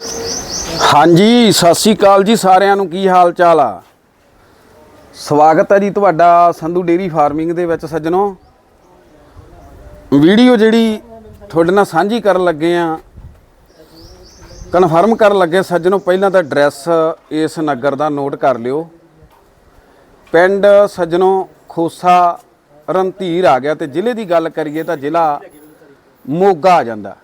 ਹਾਂਜੀ, ਸਤਿ ਸ੍ਰੀ ਅਕਾਲ ਜੀ ਸਾਰਿਆਂ ਨੂੰ। ਕੀ ਹਾਲ ਚਾਲ ਆ? ਸਵਾਗਤ ਹੈ ਜੀ ਤੁਹਾਡਾ ਸੰਧੂ ਡੇਰੀ ਫਾਰਮਿੰਗ ਦੇ ਵਿੱਚ ਸੱਜਣੋ। ਵੀਡੀਓ ਜਿਹੜੀ ਤੁਹਾਡੇ ਨਾਲ ਸਾਂਝੀ ਕਰਨ ਲੱਗੇ ਆ, ਕਨਫਰਮ ਕਰਨ ਲੱਗੇ ਸੱਜਣੋ, ਪਹਿਲਾਂ ਤਾਂ ਐਡਰੈਸ ਇਸ ਨਗਰ ਦਾ ਨੋਟ ਕਰ ਲਿਓ। ਪਿੰਡ ਸੱਜਣੋ ਖੋਸਾ ਰਣਧੀਰ ਆ ਗਿਆ ਤੇ ਜ਼ਿਲ੍ਹੇ ਦੀ ਗੱਲ ਕਰੀਏ ਤਾਂ ਜ਼ਿਲ੍ਹਾ ਮੋਗਾ ਆ ਜਾਂਦਾ।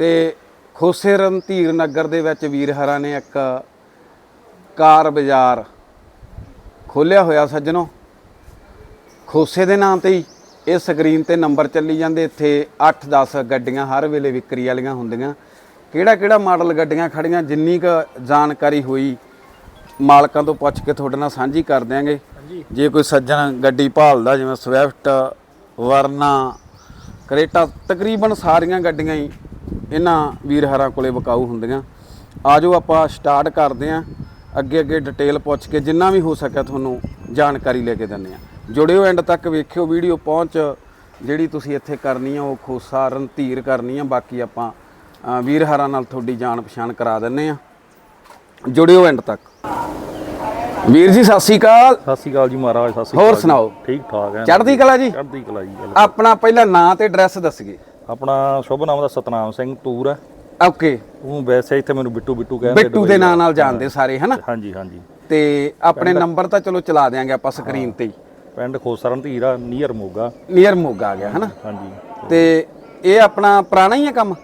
ਤੇ ਖੋਸੇ ਰਣਧੀਰ ਨਗਰ ਦੇ ਵਿੱਚ ਵੀਰ ਹਰਾਂ ਨੇ ਇੱਕ ਕਾਰ ਬਾਜ਼ਾਰ ਖੋਲਿਆ ਹੋਇਆ ਸੱਜਣੋ। ਖੋਸੇ ਦੇ ਨਾਂ ਤੇ ਹੀ ਇਹ ਸਕਰੀਨ ਤੇ ਨੰਬਰ ਚੱਲੀ ਜਾਂਦੇ ਇੱਥੇ 8-10 ਗੱਡੀਆਂ ਹਰ ਵੇਲੇ ਵਿਕਰੀ ਵਾਲੀਆਂ ਹੁੰਦੀਆਂ। ਕਿਹੜਾ ਕਿਹੜਾ ਮਾਡਲ ਗੱਡੀਆਂ ਖੜੀਆਂ ਜਿੰਨੀ ਕੁ ਜਾਣਕਾਰੀ ਹੋਈ ਮਾਲਕਾਂ ਤੋਂ ਪੁੱਛ ਕੇ ਤੁਹਾਡੇ ਨਾਲ ਸਾਂਝੀ ਕਰ ਦਿਆਂਗੇ। ਜੇ ਕੋਈ ਸੱਜਣ ਗੱਡੀ ਭਾਲਦਾ ਜਿਵੇਂ ਸਵਿਫਟ ਵਰਨਾ ਕਰੇਟਾ ਤਕਰੀਬਨ ਸਾਰੀਆਂ ਗੱਡੀਆਂ ਹੀ ਇਹਨਾਂ ਵੀਰ ਹਰਾਂ ਕੋਲੇ ਵਿਕਾਊ ਹੁੰਦੀਆਂ। ਆਜੋ ਆਪਾਂ ਸਟਾਰਟ ਕਰਦੇ ਆਂ ਅੱਗੇ ਅੱਗੇ ਡਿਟੇਲ ਪੁੱਛ ਕੇ ਜਿੰਨਾ ਵੀ ਹੋ ਸਕਿਆ ਤੁਹਾਨੂੰ ਜਾਣਕਾਰੀ ਲੈ ਕੇ ਦਿੰਦੇ ਆਂ ਜੁੜਿਓ ਐਂਡ ਤੱਕ ਵੇਖਿਓ ਵੀਡੀਓ ਪਹੁੰਚ। ਜਿਹੜੀ ਤੁਸੀਂ ਇੱਥੇ ਕਰਨੀ ਆ ਉਹ ਖੋਸਾ ਰਣਧੀਰ ਕਰਨੀ ਆ। ਬਾਕੀ ਆਪਾਂ ਵੀਰ ਹਰਾਂ ਨਾਲ ਤੁਹਾਡੀ ਜਾਣ ਪਛਾਣ ਕਰਾ ਦਿੰਨੇ ਆ ਜੁੜਿਓ ਐਂਡ ਤੱਕ। ਵੀਰ ਜੀ ਸਤਿ ਸ੍ਰੀ ਅਕਾਲ। ਸਤਿ ਸ਼੍ਰੀ ਅਕਾਲ ਜੀ ਮਹਾਰਾਜ ਸਤਿ ਸ਼੍ਰੀ ਹੋਰ ਅਕਾਲ ਜੀ। ਸੁਣਾਓ? ਠੀਕ ਠਾਕ ਹੈ। ਚੜ੍ਹਦੀ ਕਲਾ ਜੀ? ਚੜ੍ਹਦੀ ਕਲਾ ਜੀ। ਆਪਣਾ ਪਹਿਲਾਂ ਨਾਂ ਤੇ ਐਡਰੈਸ ਦੱਸਗੇ ਆਪਣਾ ਸ਼ੁਭ ਨਾਮ ਦਾ ਸਤਨਾਮ ਸਿੰਘ ਤੂਰ ਹੈ। ਓਕੇ ਉਹ ਵੈਸੇ ਇੱਥੇ ਮੈਨੂੰ ਬਿੱਟੂ ਬਿੱਟੂ ਕਹਿੰਦੇ ਬਿੱਟੂ ਦੇ ਨਾਂ ਨਾਲ ਜਾਣਦੇ ਸਾਰੇ ਹਨਾ ਹਾਂਜੀ ਹਾਂਜੀ। ਤੇ ਆਪਣੇ ਨੰਬਰ ਤਾਂ ਚਲੋ ਚਲਾ ਦਿਆਂਗੇ ਆਪਾਂ ਸਕਰੀਨ ਤੇ ਹੀ। ਪਿੰਡ ਖੋਸਰਨ ਧੀਰਾ ਨੀਅਰ ਮੋਗਾ। ਨੀਅਰ ਮੋਗਾ ਆ ਗਿਆ ਹਨਾ ਹਾਂਜੀ। ਤੇ ਇਹ ਆਪਣਾ ਪੁਰਾਣਾ ਹੀ ਆ ਕੰਮ?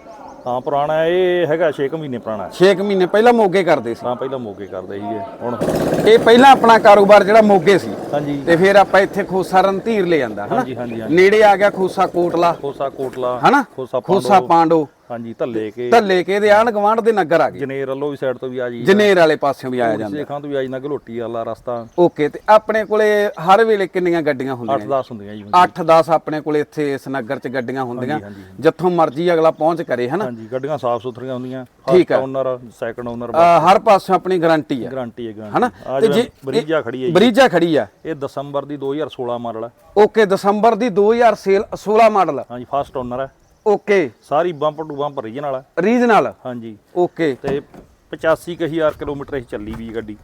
ਹਾਂ ਪੁਰਾਣਾ ਹੈ, ਇਹ ਹੈਗਾ 6 ਮਹੀਨੇ ਪੁਰਾਣਾ 6 ਮਹੀਨੇ ਪਹਿਲਾਂ ਮੋਗੇ ਕਰਦੇ ਸੀ। ਤਾਂ ਪਹਿਲਾਂ ਮੋਗੇ ਕਰਦੇ ਸੀਗੇ ਹੁਣ। ਇਹ ਪਹਿਲਾਂ ਆਪਣਾ ਕਾਰੋਬਾਰ ਜਿਹੜਾ ਮੋਗੇ ਸੀ ਹਾਂਜੀ। ਤੇ ਫਿਰ ਆਪਾਂ ਇੱਥੇ ਖੋਸਾ ਰਣਧੀਰ ਲੈ ਜਾਂਦਾ ਹਨਾ? ਹਾਂਜੀ ਹਾਂਜੀ ਹਾਂਜੀ। ਨੇੜੇ ਆ ਗਿਆ ਖੋਸਾ ਕੋਟਲਾ। ਖੋਸਾ ਕੋਟਲਾ ਹਨਾ? ਖੋਸਾ ਪਾਂਡੋ। ਹਾਂਜੀ ਧੱਲੇ ਕੇ ਧੱਲੇ ਕੇ ਦੇ ਆਣ ਗਵਾਂਢ ਦੇ ਨਗਰ ਆ ਗਏ। ਜਨੇਰ ਵੱਲੋਂ ਵੀ ਸਾਈਡ ਤੋਂ ਵੀ ਆ ਜੀ ਜਨੇਰ ਵਾਲੇ ਪਾਸਿਓਂ ਵੀ ਆਇਆ ਜਾਂਦਾ। ਸੇਖਾਂ ਤੋਂ ਵੀ ਆ ਜੀ ਨਾ ਘਲੋਟੀ ਵਾਲਾ ਰਸਤਾ। ਓਕੇ ਤੇ ਆਪਣੇ ਕੋਲੇ ਹਰ ਵੇਲੇ ਕਿੰਨੀਆਂ ਗੱਡੀਆਂ ਹੁੰਦੀਆਂ? 8-10 ਹੁੰਦੀਆਂ ਜੀ 8-10 ਆਪਣੇ ਕੋਲੇ ਇੱਥੇ ਇਸ ਨਗਰ 'ਚ ਗੱਡੀਆਂ ਹੁੰਦੀਆਂ। ਜਿੱਥੋਂ ਮਰਜ਼ੀ ਅਗਲਾ ਪਹੁੰਚ ਕਰੇ ਹਨਾ? ਹਾਂਜੀ ਗੱਡੀਆਂ ਸਾਫ਼ ਸੁਥਰੀਆਂ ਹੁੰਦੀਆਂ। ਠੀਕ ਹੈ। ਓਨਰ ਸੈਕੰਡ ਓਨਰ ਹਰ ਪਾਸੋਂ ਆਪਣੀ ਗਾਰੰਟੀ ਆ। ਗਾਰੰਟੀ ਹੈ ਹਨਾ? ਤੇ ਜੇ ਬਰੀਜਾ ਖੜੀ ਹੈ ਜੀ। ਬਰੀਜਾ ਖੜੀ ਆ। ਇਹ ਦਸੰਬਰ ਦੀ 2016 ਮਾਡਲ ਹੈ। ਓਕੇ ਦਸੰਬਰ ਦੀ 2016 ਮਾਡਲ। ਹਾਂਜੀ ਫਸਟ ਓਨਰ ਹੈ। ਓਕੇ। ਸਾਰੀ ਬੰਪਰ ਟੂ ਬੰਪਰ ਰੀਜਨਲ ਹੈ ਰੀਜਨਲ ਹਾਂਜੀ। ਓਕੇ। ਤੇ 85000 ਕਿਲੋਮੀਟਰ ਇਹ ਚੱਲੀ ਵੀ ਗੱਡੀ।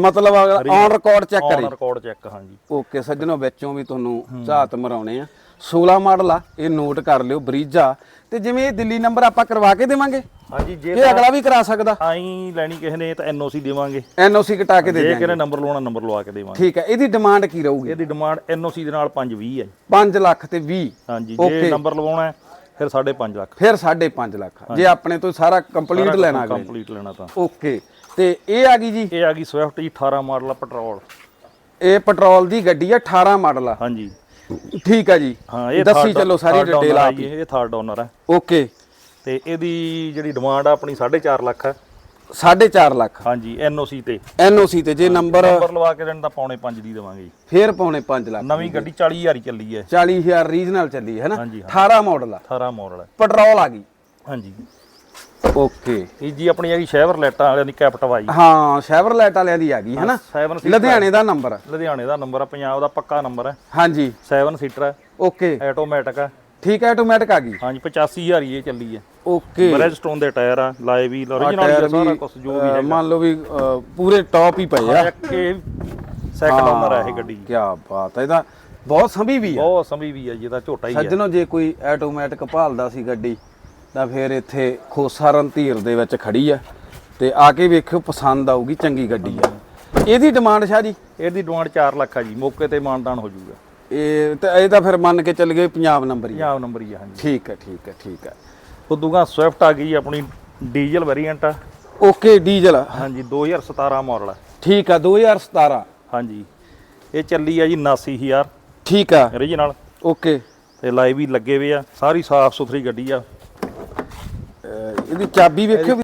ਮਤਲਬ ਔਨ ਰਿਕਾਰਡ ਚੈੱਕ ਔਨ ਕਰੀ। ਰਿਕਾਰਡ ਚੈੱਕ ਹਾਂਜੀ। ਓਕੇ ਸੱਜਣੋ ਵਿੱਚੋਂ ਵੀ ਤੁਹਾਨੂੰ ਝਾਤ ਮਰਾਉਣੇ ਆ। 16 ਮਾਡਲ ਆ ਇਹ ਨੋਟ ਕਰ ਲਿਓ ਬਰੀਜਾ। ਤੇ ਜਿਵੇਂ ਇਹ ਦਿੱਲੀ ਨੰਬਰ ਆਪਾਂ ਕਰਵਾ ਕੇ ਦੇਵਾਂਗੇ? ਹਾਂਜੀ ਜੇ ਇਹ ਅਗਲਾ ਵੀ ਕਰਾ ਸਕਦਾ। ਆਈ ਲੈਣੀ ਕਿਸੇ ਨੇ ਤਾਂ ਐਨਓਸੀ ਦੇਵਾਂਗੇ। ਐਨਓਸੀ ਕਟਾ ਕੇ ਦੇ ਜੇ ਦਿਆਂਗੇ ਕਿਸੇ ਨੇ ਨੰਬਰ ਲਵਾਉਣਾ ਨੰਬਰ ਲਵਾ ਕੇ ਦੇਵਾਂਗੇ। ਠੀਕ ਹੈ ਇਹਦੀ ਡਿਮਾਂਡ ਕੀ ਰਹੂਗੀ? ਇਹਦੀ ਡਿਮਾਂਡ ਐਨਓਸੀ ਦੇ ਨਾਲ 520 ਹੈ। 5 ਲੱਖ ਤੇ 20 ਹਾਂਜੀ. ਜੇ ਨੰਬਰ ਲਵਾਉਣਾ ਫਿਰ 5.5 ਲੱਖ। ਫਿਰ 5.5 ਲੱਖ। ਜੇ ਆਪਣੇ ਤੋਂ ਸਾਰਾ ਕੰਪਲੀਟ ਲੈਣਾ ਅਗਲੇ ਕੰਪਲੀਟ ਲੈਣਾ ਤਾਂ। ਓਕੇ। ਤੇ ਇਹ ਆ ਗਈ ਜੀ? ਇਹ ਆ ਗਈ ਸਵਿਫਟ ਜੀ 18 ਮਾਡਲ ਪੈਟਰੋਲ। ਇਹ ਪੈਟਰੋਲ ਦੀ ਗੱਡੀ ਆ 18 ਮਾਡਲ ਆ। ਹਾਂਜੀ। ਠੀਕ ਆ ਜੀ। ਹਾਂ ਇਹ ਦੱਸੀ ਚੱਲੋ ਸਾਰੀ ਡਿਟੇਲ ਹੀ। ਇਹ ਥਰਡ ਓਨਰ ਹੈ ਓਕੇ। ਤੇ ਇਹਦੀ ਜਿਹੜੀ ਡਿਮਾਂਡ ਆ ਆਪਣੀ 4.5 ਲੱਖ ਹੈ 4.5 ਲੱਖ। ਹਾਂਜੀ ਐਨਓਸੀ ਤੇ। ਐਨਓਸੀ ਤੇ ਜੇ ਨੰਬਰ ਨੰਬਰ ਲਵਾ ਕੇ ਦੇਣ ਤਾਂ ਪੌਣੇ 5 ਦੀ ਦੇਵਾਂਗੇ ਜੀ। ਫੇਰ ਪੌਣੇ 5 ਲੱਖ ਨਵੀਂ ਗੱਡੀ 40000 ਹੀ ਚੱਲੀ ਹੈ। 40000 ਰੀਜਨਲ ਚੱਲੀ ਹੈ ਨਾ? ਹਾਂਜੀ, 18 ਮਾਡਲ ਆ। 18 ਮਾਡਲ ਹੈ ਪੈਟਰੋਲ ਆ ਗਈ। ਹਾਂਜੀ। ਓਕੇ। ਇਹ ਜੀ ਆਪਣੀ ਹੈਗੀ ਸ਼ੈਵਰ ਲੈਟਾਂ ਵਾਲਿਆਂ ਦੀ ਕੈਪਟਵਾਈ ਹਾਂ ਸ਼ੈਵਰਲੈਟ ਵਾਲਿਆਂ ਦੀ ਆ ਗਈ ਹੈ ਨਾ 7 ਲੁਧਿਆਣੇ ਦਾ ਨੰਬਰ। ਲੁਧਿਆਣੇ ਦਾ ਨੰਬਰ ਆ ਪੰਜਾਬ ਦਾ ਪੱਕਾ ਨੰਬਰ ਹੈ ਹਾਂਜੀ। 7 ਸੀਟਰ ਹੈ ਓਕੇ। ਆਟੋਮੈਟਿਕ ਹੈ ਠੀਕ ਹੈ ਆਟੋਮੈਟਿਕ ਆ ਗਈ। ਹਾਂਜੀ 85000 ਹੀ ਇਹ ਚੱਲੀ ਹੈ। ਓਕੇ ਬ੍ਰਿਜਸਟੋਨ ਦੇ ਟਾਇਰ ਆ ਲਾਏ ਵੀ origignal ਸਾਰਾ ਵੀ, ਕੁਝ ਜੋ ਵੀ ਹੈਗਾ। ਮੰਨ ਲਓ ਵੀ ਪੂਰੇ ਟੌਪ ਹੀ ਪਏ ਆ। ਸੈਕੰਡ ਓਨਰ ਹੈ ਇਹ ਗੱਡੀ। ਕੀ ਬਾਤ ਹੈ ਇਹਦਾ ਬਹੁਤ ਸੰਭੀ ਵੀ ਆ। ਬਹੁਤ ਸੰਭੀ ਵੀ ਹੈ ਜੀ ਇਹਦਾ ਝੋਟਾ ਹੀ ਹੈ ਸੱਜਣੋ ਜੇ ਕੋਈ ਆਟੋਮੈਟਿਕ ਭਾਲਦਾ ਸੀ ਗੱਡੀ ਤਾਂ ਫਿਰ ਇੱਥੇ ਖੋਸਾ ਰਣਧੀਰ ਦੇ ਵਿੱਚ ਖੜੀ ਆ ਤੇ ਆ ਕੇ ਵੇਖਿਓ ਪਸੰਦ ਆਊਗੀ ਚੰਗੀ ਗੱਡੀ ਆ। ਇਹਦੀ ਡਿਮਾਂਡ ਸ਼ਾਹ ਜੀ? ਇਹਦੀ ਡਿਮਾਂਡ 4 ਲੱਖ ਆ ਜੀ ਮੌਕੇ ਤੇ ਮਾਨਦਾਨ ਹੋ ਜਾਊਗਾ। ਇਹ ਤਾਂ ਇਹ ਤਾਂ ਫਿਰ ਮੰਨ ਕੇ ਚੱਲ ਗਏ ਪੰਜਾਬ ਨੰਬਰ ਹੀ ਆ। ਪੰਜਾਬ ਨੰਬਰ ਹੀ ਆ ਹਾਂਜੀ। ਠੀਕ ਹੈ ਠੀਕ ਹੈ ਠੀਕ ਹੈ ਉਦੋਂ ਸਵਿਫਟ ਆ ਗਈ ਆਪਣੀ ਡੀਜ਼ਲ ਵੇਰੀਐਂਟ ਆ। ਓਕੇ ਡੀਜ਼ਲ ਹਾਂਜੀ 2017 ਮਾਡਲ ਹੈ ਠੀਕ ਆ 2017 ਹਾਂਜੀ ਇਹ ਚੱਲੀ ਆ ਜੀ 89000 ਠੀਕ ਆ। Origignal okay. ਤੇ ਲਾਈਵ ਵੀ ਲੱਗੇ ਹੋਏ ਆ ਸਾਰੀ ਸਾਫ਼ ਸੁਥਰੀ ਗੱਡੀ ਆ। ਇਹਦੀ ਚਾਬੀ ਵੇਖਿਓ ਵੀ।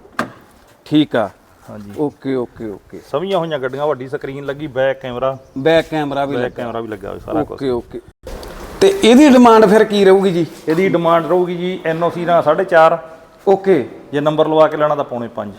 ਠੀਕ ਆ। ਹਾਂਜੀ। Okay okay okay. ਸਭੀਆਂ ਹੋਈਆਂ ਗੱਡੀਆਂ ਵੱਡੀ ਸਕਰੀਨ ਲੱਗੀ ਬੈਕ ਕੈਮਰਾ ਬੈਕ ਕੈਮਰਾ ਵੀ ਬੈਕ ਲੱਗਾ। ਕੈਮਰਾ ਵੀ ਲੱਗਾ ਹੋਇਆ ਸਾਰਾ ਕੁਝ ਓਕੇ ਓਕੇ। ਤੇ ਇਹਦੀ ਡਿਮਾਂਡ ਫਿਰ ਕੀ ਰਹੂਗੀ ਜੀ? ਇਹਦੀ ਡਿਮਾਂਡ ਰਹੂਗੀ ਜੀ ਐਨਓਸੀ ਨਾਲ 4.5 ਓਕੇ। ਜੇ ਨੰਬਰ ਲਵਾ ਕੇ ਲੈਣਾ ਤਾਂ ਪੌਣੇ 5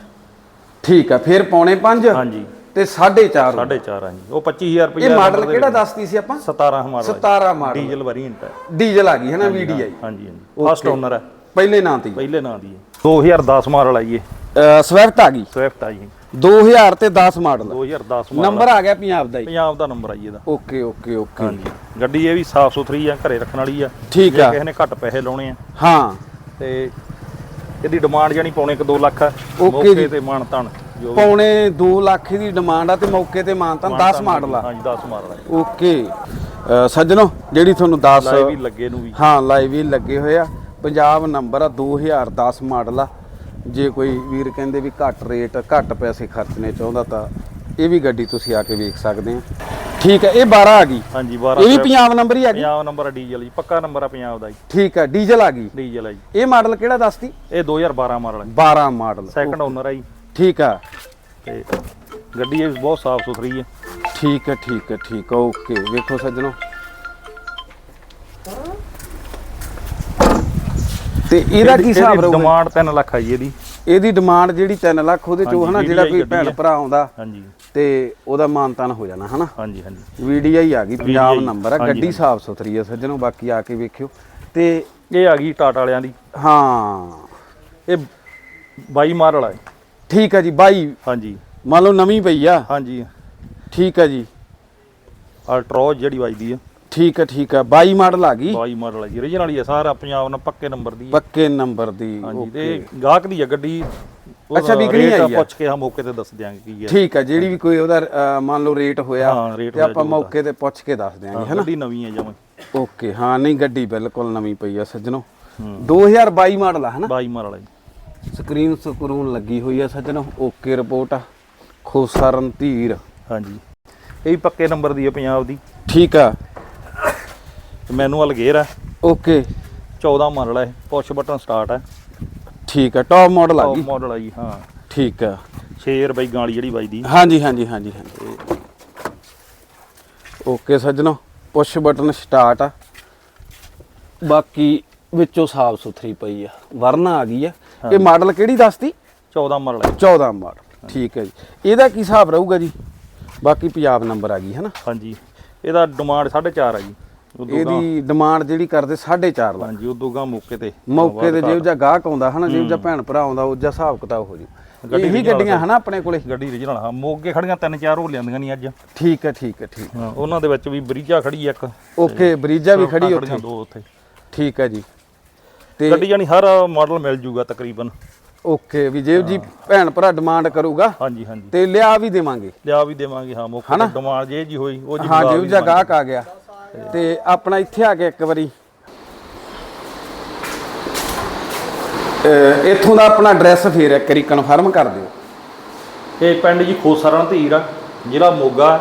ਠੀਕ ਆ ਫਿਰ ਪੌਣੇ 5 ਹਾਂਜੀ। ਤੇ 4.5 4.5 ਹਾਂਜੀ ਉਹ 25000 ਰੁਪਏ ਇਹ ਮਾਡਲ ਕਿਹੜਾ ਦੱਸਦੀ ਸੀ ਆਪਾਂ? 17 ਮਾਡਲ 17 ਮਾਡਲ। ਡੀਜ਼ਲ ਵੇਰੀਐਂਟ ਹੈ ਡੀਜ਼ਲ ਆ ਗਈ ਹੈ ਨਾ ਵੀਡੀਆਈ ਹਾਂਜੀ ਹਾਂਜੀ। ਫਸਟ ਓਨਰ ਹੈ ਪਹਿਲੇ ਨਾਂ ਤੇ। ਪਹਿਲੇ ਨਾਂ ਦੀ ਹੈ 2010 ਮਾਡਲ ਆਈ ਇਹ। ਸਵਿਫਟ ਆ ਗਈ। ਸਵਿਫਟ ਆ ਜੀ। 2000 ਤੇ 10 ਮਾਡਲ। 2010 ਮਾਡਲ। ਨੰਬਰ ਆ ਗਿਆ ਪੰਜਾਬ ਦਾ ਹੀ। ਪੰਜਾਬ ਦਾ ਨੰਬਰ ਆ ਜੀ ਇਹਦਾ। Okay okay okay. ਹਾਂਜੀ। ਗੱਡੀ ਇਹ ਵੀ ਸਾਫ਼ ਸੁਥਰੀ ਆ ਘਰੇ ਰੱਖਣ ਵਾਲੀ ਆ। ਠੀਕ ਆ। ਕਿਸੇ ਨੇ ਘੱਟ ਪੈਸੇ ਲਾਉਣੇ ਆ। ਹਾਂ। ਤੇ ਇਹਦੀ ਡਿਮਾਂਡ ਜਾਨੀ ਪੌਣੇ 2 ਲੱਖ ਆ। ਮੌਕੇ। ਤੇ ਮਾਨ ਤਾਨ ਵੀ। ਪੌਣੇ 2 ਲੱਖ ਦੀ ਡਿਮਾਂਡ ਆ ਤੇ ਮੌਕੇ ਤੇ ਮਾਨਤਾ 10 ਮਾਡਲ ਆ। ਹਾਂਜੀ 10 ਮਾਡਲ ਆ ਓਕੇ। ਸੱਜਣੋ ਜਿਹੜੀ ਤੁਹਾਨੂੰ 10 ਲਾਈਵ ਵੀ ਲੱਗੇ ਨੂੰ ਵੀ। ਹਾਂ ਲਾਈਵ ਹੀ ਲੱਗੇ ਹੋਏ ਆ। ਪੰਜਾਬ ਨੰਬਰ ਆ 2010 ਮਾਡਲ ਆ। ਜੇ ਕੋਈ ਵੀਰ ਕਹਿੰਦੇ ਵੀ ਘੱਟ ਰੇਟ ਘੱਟ ਪੈਸੇ ਖਰਚਣੇ ਚਾਹੁੰਦਾ ਤਾਂ ਇਹ ਵੀ ਗੱਡੀ ਤੁਸੀਂ ਆ ਕੇ ਵੇਖ ਸਕਦੇ ਆ ਠੀਕ ਹੈ ਇਹ 12 ਆ ਗਈ। ਹਾਂਜੀ 12 ਇਹ ਵੀ ਪੰਜਾਬ ਨੰਬਰ ਹੀ ਆ ਗਈ। ਪੰਜਾਬ ਨੰਬਰ ਆ ਡੀਜ਼ਲ ਜੀ ਪੱਕਾ ਨੰਬਰ ਆ ਪੰਜਾਬ ਦਾ ਜੀ। ਠੀਕ ਹੈ ਡੀਜ਼ਲ ਆ ਗਈ। ਡੀਜ਼ਲ ਆ ਜੀ। ਇਹ ਮਾਡਲ ਕਿਹੜਾ ਦੱਸਤੀ? ਇਹ 2012 ਮਾਡਲ ਹੈ 12 ਮਾਡਲ। ਸੈਕੰਡ ਓਨਰ ਆ ਜੀ। ਠੀਕ ਆ। ਤੇ ਗੱਡੀ ਇਹ ਬਹੁਤ ਸਾਫ਼ ਸੁਥਰੀ ਹੈ ਠੀਕ ਹੈ ਠੀਕ ਹੈ ਠੀਕ ਹੈ। ਓਕੇ ਵੇਖੋ ਸੱਜਣੋ। ਤੇ ਇਹਦਾ ਕੀ ਹਿਸਾਬ ਰਹੂਗਾ? ਡਿਮਾਂਡ 3 ਲੱਖ ਆ ਜੀ ਇਹਦੀ। ਇਹਦੀ ਡਿਮਾਂਡ ਜਿਹੜੀ 3 ਲੱਖ ਉਹਦੇ ਚੋਂ ਹਨਾ ਜਿਹੜਾ ਕੋਈ ਭੈਣ ਹੈ। ਭਰਾ ਆਉਂਦਾ ਹਾਂਜੀ। ਤੇ ਉਹਦਾ ਮਾਨਤਾਨ ਹੋ ਜਾਣਾ ਹਨਾ? ਹਾਂਜੀ ਹਾਂਜੀ। ਵੀਡੀਆਈ ਆ ਗਈ ਪੰਜਾਬ ਨੰਬਰ ਆ ਗੱਡੀ। ਸਾਫ਼ ਸੁਥਰੀ ਆ ਸੱਜਣੋ ਬਾਕੀ ਆ ਕੇ ਵੇਖਿਓ। ਤੇ ਇਹ ਆ ਗਈ ਟਾਟਾ ਵਾਲਿਆਂ ਦੀ। ਹਾਂ। ਇਹ 22 ਮਾਡਲ ਆ ਠੀਕ ਆ ਜੀ ਬਾਈ। ਹਾਂਜੀ। ਮੰਨ ਲਓ ਨਵੀਂ ਪਈ ਆ। ਹਾਂਜੀ। ਠੀਕ ਆ ਜੀ। ਅਲਟਰੋਜ ਜਿਹੜੀ ਵੱਜਦੀ ਆ। ਠੀਕ ਆ ਠੀਕ ਆ 22 ਮਾਡਲ ਆ ਗਈ। 22 ਮਾਡਲ ਆ ਜੀ origignal ਹੀ ਆ ਸਾਰਾ ਪੰਜਾਬ ਨਾਲ ਪੱਕੇ ਨੰਬਰ ਦੀ। ਪੱਕੇ ਨੰਬਰ ਦੀ ਹਾਂਜੀ ਤੇ ਗਾਹਕ ਦੀ ਆ ਗੱਡੀ। ਉਹਦਾ ਅੱਛਾ, ਵਿਕਣੀ rate ਆਈ ਆ। ਪੁੱਛ ਕੇ ਹਾਂ ਮੌਕੇ ਤੇ ਦੱਸ ਦਿਆਂਗੇ ਕੀ ਹੈ ਠੀਕ ਆ ਜਿਹੜੀ ਵੀ ਕੋਈ ਉਹਦਾ ਅ, ਮੰਨ ਲਓ ਰੇਟ ਹੋਇਆ ਹਾਂ, rate ਤੇ ਹੋਇਆ ਆਪਾਂ ਜੋ ਮੌਕੇ ਤੇ ਪੁੱਛ ਕੇ ਦੱਸ ਦਿਆਂਗੇ ਹਾਂ, ਹਨਾ? ਗੱਡੀ ਨਵੀਂ ਹੈ ਜਮਾਂ ਓਕੇ ਹਾਂ ਨਹੀਂ ਗੱਡੀ ਬਿਲਕੁਲ ਨਵੀਂ ਪਈ ਆ ਸੱਜਣੋ। ਹੂੰ। 2022 ਮਾਡਲ ਆ ਹਨਾ? 22 ਮਾਡਲ ਆ ਜੀ। ਸਕਰੀਨ ਸਕਰੂਨ ਲੱਗੀ ਹੋਈ ਆ ਸੱਜਣੋ। ਓਕੇ ਰਿਪੋਰਟ ਆ। ਖੋਸਾ ਰਣਧੀਰ ਹਾਂਜੀ। ਇਹ ਵੀ ਪੱਕੇ ਨੰਬਰ ਦੀ ਹੈ ਪੰਜਾਬ ਦੀ। ਠੀਕ ਆ। ਮੈਨੂਅਲ ਗੇਅਰ ਹੈ ਓਕੇ। 14 ਮਾਡਲ ਹੈ ਪੁਸ਼ ਬਟਨ ਸਟਾਰਟ ਹੈ ਠੀਕ ਆ ਟੌਪ ਮਾਡਲ ਆ ਟੌਪ ਗਈ। ਮਾਡਲ ਆ ਜੀ ਹਾਂ। ਠੀਕ ਆ। ਸ਼ੇਰ ਬੈਗਾਂ ਵਾਲੀ ਜਿਹੜੀ ਵੱਜਦੀ। ਹਾਂਜੀ ਹਾਂਜੀ ਹਾਂਜੀ ਹਾਂਜੀ। ਓਕੇ ਸੱਜਣੋ ਪੁਸ਼ ਬਟਨ ਸਟਾਰਟ ਆ। ਬਾਕੀ ਵਿੱਚੋਂ ਸਾਫ਼ ਸੁਥਰੀ ਪਈ ਆ ਵਰਨਾ ਆ ਗਈ ਆ। ਇਹ ਮਾਡਲ ਕਿਹੜੀ ਦੱਸਤੀ? 14 ਮਾਡਲ ਹੈ 14 ਮਾਡਲ ਠੀਕ ਹੈ ਜੀ। ਇਹਦਾ ਕੀ ਹਿਸਾਬ ਰਹੂਗਾ ਜੀ? ਬਾਕੀ ਪੰਜਾਬ ਨੰਬਰ ਆ ਗਈ ਹੈ ਨਾ? ਹਾਂਜੀ। ਇਹਦਾ ਡਿਮਾਂਡ 4.5 ਆ ਜੀ। ਇਹਦੀ ਡਿਮਾਂਡ ਜਿਹੜੀ ਕਰਦੇ 4.5 ਲੱਖ। ਹਾਂਜੀ ਉਦੋਂ ਗਾ ਮੌਕੇ ਤੇ ਮੌਕੇ ਤੇ ਜਿਹੋ ਜਿਹਾ ਗਾਹਕ ਆਉਂਦਾ ਹਨਾ ਜਿਹੋ ਜਿਹਾ ਭੈਣ ਭਰਾ ਆਉਂਦਾ ਉਹ ਜਿਹਾ ਹਿਸਾਬ ਕਿਤਾਬ ਹੋ ਜੂ। ਇਹੀ ਗੱਡੀਆਂ ਹਨਾ ਆਪਣੇ ਕੋਲੇ। ਗੱਡੀ original ਹਾਂ ਮੋਗੇ ਖੜੀਆਂ ਤਿੰਨ ਚਾਰ ਹੋ ਲਿਆਂਦੀਆਂ ਨਹੀਂ ਅੱਜ। ਠੀਕ ਹੈ ਠੀਕ ਹੈ ਠੀਕ ਉਹਨਾਂ ਦੇ ਵਿੱਚ ਵੀ ਬਰੀਜਾ ਖੜੀ ਇੱਕ ਓਕੇ ਬਰੀਜਾ ਵੀ ਖੜੀ ਉੱਥੇ। ਦੋ ਉੱਥੇ। ਠੀਕ ਹੈ ਜੀ। ਤੇ ਗੱਡੀ ਜਾਨੀ ਹਰ ਮਾਡਲ ਮਿਲ ਜੂਗਾ ਤਕਰੀਬਨ। ਓਕੇ ਵੀ ਜੇ ਜੀ ਭੈਣ ਭਰਾ ਡਿਮਾਂਡ ਕਰੂਗਾ ਹਾਂਜੀ ਹਾਂਜੀ। ਤੇ ਲਿਆ ਵੀ ਦੇਵਾਂਗੇ। ਲਿਆ ਵੀ ਦੇਵਾਂਗੇ ਹਾਂ ਮੌਕੇ ਤੇ ਡਿਮਾਂਡ ਜੇ ਜੀ ਹੋਈ ਉਹ ਜੀ ਹਾਂ ਜਿਹਾ ਗਾਹਕ ਆ ਗਿਆ। ਤੇ ਆਪਣਾ ਇੱਥੇ ਆ ਕੇ ਇੱਕ ਵਾਰੀ। ਇੱਥੋਂ ਦਾ ਆਪਣਾ ਐਡਰੈਸ ਫੇਰ ਇੱਕ ਵਾਰੀ ਕਨਫਰਮ ਕਰ ਦਿਓ। ਇਹ ਪਿੰਡ ਜੀ ਖੋਸਾ ਰਣਧੀਰ ਆ ਜ਼ਿਲ੍ਹਾ ਮੋਗਾ।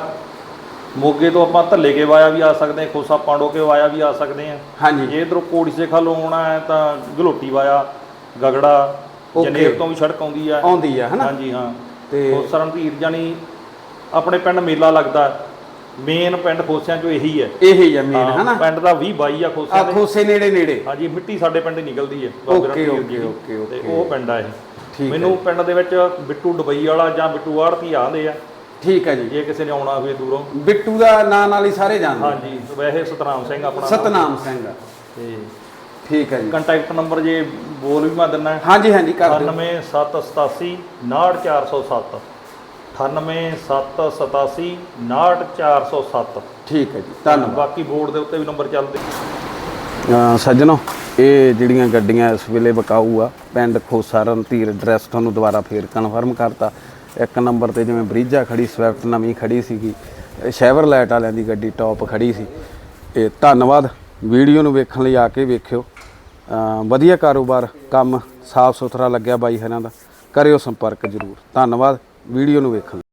ਮੋਗੇ ਤੋਂ ਆਪਾਂ ਧੱਲੇ ਕੇ ਵਾਇਆ ਵੀ ਆ ਸਕਦੇ ਹਾਂ ਖੋਸਾ ਪਾਂਡੋ ਕੇ ਵਾਇਆ ਵੀ ਆ ਸਕਦੇ ਹਾਂ। ਹਾਂਜੀ। ਜੇ ਇਧਰੋਂ ਕੋੜੀ ਸੇ ਖਾਲੋਂ ਆਉਣਾ ਹੈ ਤਾਂ ਗਲੋਟੀ ਵਾਇਆ ਗਗੜਾ. ਜਨੇਰ ਤੋਂ ਵੀ ਸੜਕ ਆਉਂਦੀ ਆ। ਆਉਂਦੀ ਆ ਹਨਾ? ਹਾਂਜੀ ਹਾਂ। ਤੇ- ਖੋਸਾ ਰਣਧੀਰ ਜਾਨੀ ਆਪਣੇ ਪਿੰਡ ਮੇਲਾ ਲੱਗਦਾ। ਮੇਨ ਪਿੰਡ ਖੋਸਿਆਂ ਚੋਂ ਇਹੀ ਹੈ। ਇਹ ਹੀ ਆ ਮੇਨ ਹਾਂ, ਹਨਾ? ਪਿੰਡ ਦਾ 20 22 ਆ ਆ ਖੋਸਿਆਂ ਦੇ। ਖੋਸੇ ਨੇੜੇ ਨੇੜੇ। ਹਾਂਜੀ ਮਿੱਟੀ ਸਾਡੇ ਪਿੰਡ ਹੀ ਨਿਕਲਦੀ ਹੈ ਬਾਬੇ ਰਣਧੀਰ ਦੀ। okay, okay. ਤੇ ਉਹ ਪਿੰਡ ਆ ਇਹ। ਠੀਕ ਹੈ। ਮੈਨੂੰ ਪਿੰਡ ਦੇ ਵਿੱਚ ਬਿੱਟੂ ਡਬਈ ਵਾਲਾ ਜਾਂ ਬਿੱਟੂ ਆੜਤੀ ਆਂਦੇ ਆ। ਠੀਕ ਹੈ ਜੀ। ਜੇ ਕਿਸੇ ਨੇ ਆਉਣਾ ਹੋਵੇ ਦੂਰੋਂ। ਬਿੱਟੂ ਦਾ ਨਾਂ ਨਾਲ ਹੀ ਸਾਰੇ ਜਾਣਦੇ। ਹਾਂਜੀ ਵੈਸੇ ਸਤਨਾਮ ਸਿੰਘ ਆਪਣਾ ਨਾਮ। ਸਤਨਾਮ ਸਿੰਘ। ਤੇ ਠੀਕ ਹੈ ਜੀ। ਕੰਟੈਕਟ ਨੰਬਰ ਜੇ ਬੋਲ ਵੀ ਮੈਂ ਦਿੰਨਾ ਹਾਂਜੀ ਹਾਂਜੀ ਕਰ ਦਿਓ। 98787 69407 98787 69407 ਠੀਕ ਹੈ ਜੀ ਧੰਨਵਾਦ। ਬਾਕੀ ਬੋਰਡ ਦੇ ਉੱਤੇ ਵੀ ਨੰਬਰ ਚੱਲਦੇ। ਸੱਜਣੋ ਇਹ ਜਿਹੜੀਆਂ ਗੱਡੀਆਂ ਇਸ ਵੇਲੇ ਵਿਕਾਊ ਆ ਪਿੰਡ ਖੋਸਾ ਰਣਧੀਰ ਐਡਰੈਸ ਤੁਹਾਨੂੰ ਦੁਬਾਰਾ ਫੇਰ ਕਨਫਰਮ ਕਰਤਾ। ਇੱਕ ਨੰਬਰ ਤੇ ਜਿਵੇਂ ਬਰੀਜਾ ਖੜੀ ਸਵਿਫਟ ਨਵੀਂ ਖੜੀ ਸੀਗੀ ਸ਼ੈਵਰਲੈਟ ਵਾਲਿਆਂ ਦੀ ਗੱਡੀ ਟੌਪ ਖੜੀ ਸੀ। ਇਹ ਧੰਨਵਾਦ ਵੀਡੀਓ ਨੂੰ ਵੇਖਣ ਲਈ ਆ ਕੇ ਵੇਖਿਓ। ਵਧੀਆ ਕਾਰੋਬਾਰ ਕੰਮ ਸਾਫ਼ ਸੁਥਰਾ ਲੱਗਿਆ ਬਾਈ ਹਰਾਂ ਦਾ। ਕਰਿਓ ਸੰਪਰਕ ਜ਼ਰੂਰ। ਧੰਨਵਾਦ। ਵੀਡੀਓ ਨੂੰ ਵੇਖਣ।